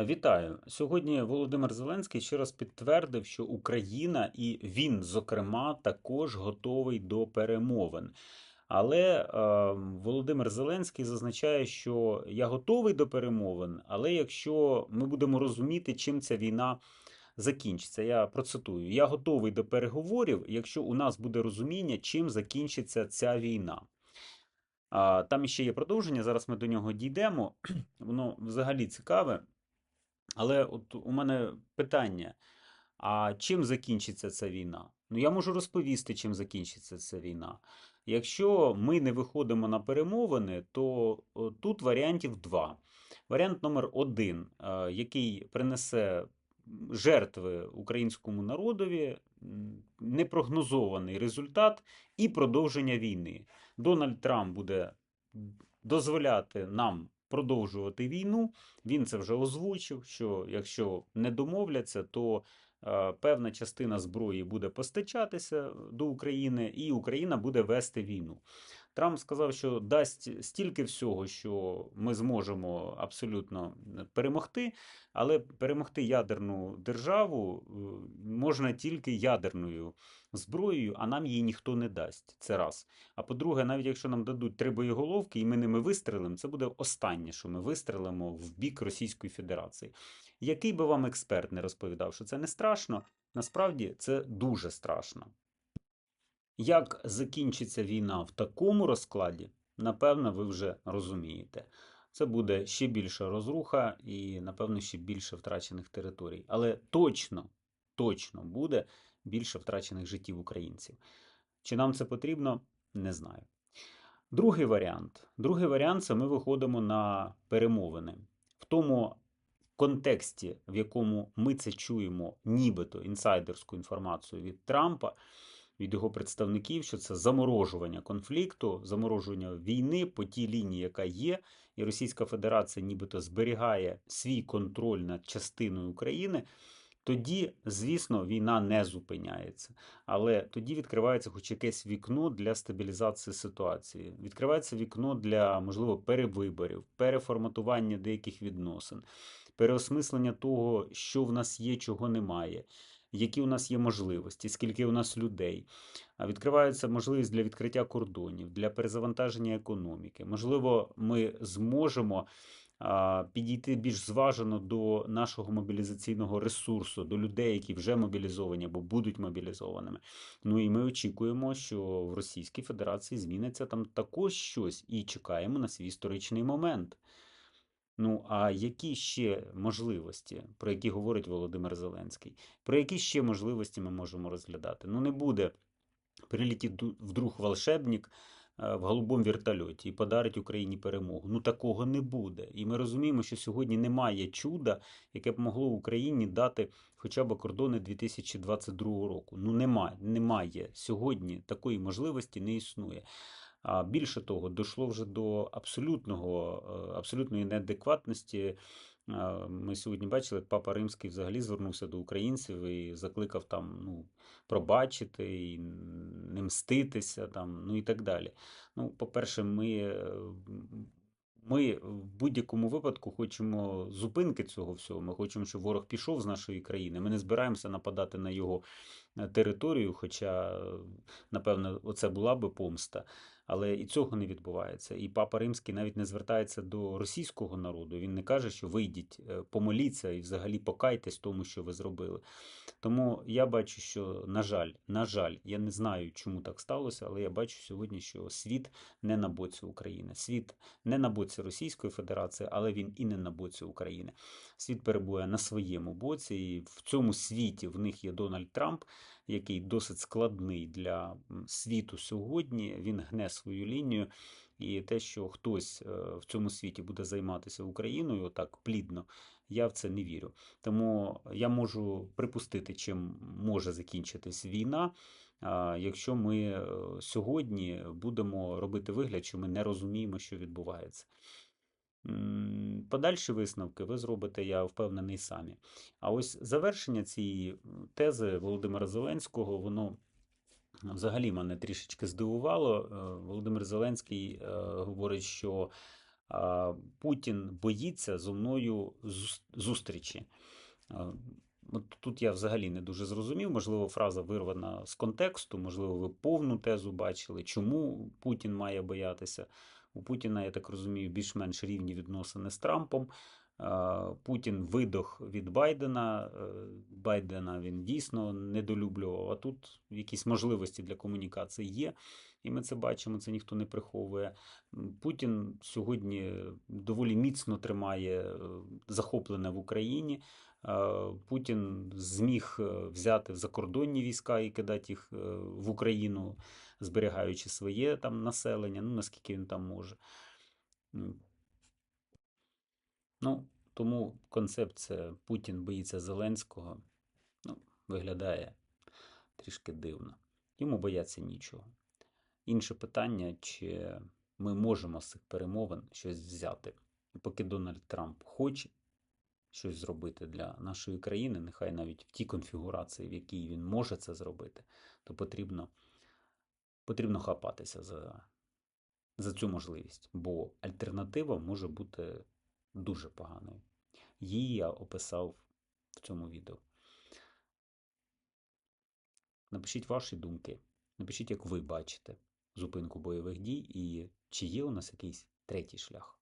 Вітаю! Сьогодні Володимир Зеленський ще раз підтвердив, що Україна і він, зокрема, також готовий до перемовин. Але е, Володимир Зеленський зазначає, що я готовий до перемовин, але якщо ми будемо розуміти, чим ця війна закінчиться, я процитую: я готовий до переговорів, якщо у нас буде розуміння, чим закінчиться ця війна. А, Там ще є продовження. Зараз ми до нього дійдемо. Воно взагалі цікаве. Але от у мене питання: а чим закінчиться ця війна? Ну, я можу розповісти, чим закінчиться ця війна. Якщо ми не виходимо на перемовини, то тут варіантів два. Варіант номер один, е, який принесе жертви українському народові, непрогнозований результат і продовження війни. Дональд Трамп буде дозволяти нам продовжувати війну. Він це вже озвучив, що якщо не домовляться, то е, певна частина зброї буде постачатися до України, і Україна буде вести війну. Трамп сказав, що дасть стільки всього, що ми зможемо абсолютно перемогти, але перемогти ядерну державу е, можна тільки ядерною зброєю, а нам її ніхто не дасть. Це раз. А по-друге, навіть якщо нам дадуть три боєголовки і ми ними вистрелимо, це буде останнє, що ми вистрелимо в бік Російської Федерації. Який би вам експерт не розповідав, що це не страшно, насправді це дуже страшно. Як закінчиться війна в такому розкладі, напевно, ви вже розумієте. Це буде ще більша розруха і, напевно, ще більше втрачених територій. Але точно, точно буде більше втрачених життів українців. Чи нам це потрібно, не знаю. Другий варіант. Другий варіант це ми виходимо на перемовини. В тому контексті, в якому ми це чуємо, нібито інсайдерську інформацію від Трампа, від його представників, що це заморожування конфлікту, заморожування війни по тій лінії, яка є, і Російська Федерація нібито зберігає свій контроль над частиною України. Тоді, звісно, війна не зупиняється, але тоді відкривається хоч якесь вікно для стабілізації ситуації. Відкривається вікно для, можливо, перевиборів, переформатування деяких відносин, переосмислення того, що в нас є, чого немає, які у нас є можливості, скільки у нас людей. Відкривається можливість для відкриття кордонів, для перезавантаження економіки. Можливо, ми зможемо підійти більш зважено до нашого мобілізаційного ресурсу, до людей, які вже мобілізовані або будуть мобілізованими. Ну і ми очікуємо, що в Російській Федерації зміниться там також щось, і чекаємо на свій історичний момент. Ну, а які ще можливості, про які говорить Володимир Зеленський? Про які ще можливості ми можемо розглядати? Ну, не буде прилетіти вдруг волшебник е, в голубому вертольоті і подарить Україні перемогу. Ну такого не буде. І ми розуміємо, що сьогодні немає чуда, яке б могло Україні дати хоча б кордони 2022 року. Ну немає, немає. Сьогодні такої можливості не існує. А більше того, дійшло вже до абсолютного, е, абсолютної неадекватності. Е, ми сьогодні бачили, папа Римський взагалі звернувся до українців і закликав там ну, пробачити, і не мститися, там, ну і так далі. Ну, По-перше, ми. Е, ми в будь-якому випадку хочемо зупинки цього всього. Ми хочемо, щоб ворог пішов з нашої країни. Ми не збираємося нападати на його територію, хоча, напевно, оце була би помста. Але і цього не відбувається. І папа Римський навіть не звертається до російського народу. Він не каже, що вийдіть, е, помоліться і взагалі покайтесь тому, що ви зробили. Тому я бачу, що, на жаль, на жаль, я не знаю, чому так сталося, але я бачу сьогодні, що світ не на боці України. Світ не на боці Російської Федерації, але він і не на боці України. Світ перебуває на своєму боці, і в цьому світі в них є Дональд Трамп який досить складний для світу сьогодні. Він гне свою лінію. І те, що хтось е, в цьому світі буде займатися Україною так плідно, я в це не вірю. Тому я можу припустити, чим може закінчитись війна, якщо ми е, сьогодні будемо робити вигляд, що ми не розуміємо, що відбувається. Подальші висновки ви зробите, я впевнений самі. А ось завершення цієї тези Володимира Зеленського, воно взагалі мене трішечки здивувало. Е, Володимир Зеленський е, говорить, що Путін боїться зо мною зустрічі. От тут я взагалі не дуже зрозумів. Можливо, фраза вирвана з контексту, можливо, ви повну тезу бачили, чому Путін має боятися. У Путіна, я так розумію, більш-менш рівні відносини з Трампом. Е, Путін видох від Байдена. Е, Байдена він дійсно недолюблював. А тут якісь можливості для комунікації є, і ми це бачимо, це ніхто не приховує. Путін сьогодні доволі міцно тримає е, захоплене в Україні. Путін зміг взяти закордонні війська і кидати їх в Україну, зберігаючи своє там населення, ну наскільки він там може. Ну, тому концепція Путін боїться Зеленського ну, виглядає трішки дивно. Йому бояться нічого. Інше питання, чи ми можемо з цих перемовин щось взяти. Поки Дональд Трамп хоче щось зробити для нашої країни, нехай навіть в тій конфігурації, в якій він може це зробити, то потрібно, потрібно хапатися за, за цю можливість, бо альтернатива може бути дуже поганою. Її я описав в цьому відео. Напишіть ваші думки. Напишіть, як ви бачите зупинку бойових дій і чи є у нас якийсь третій шлях.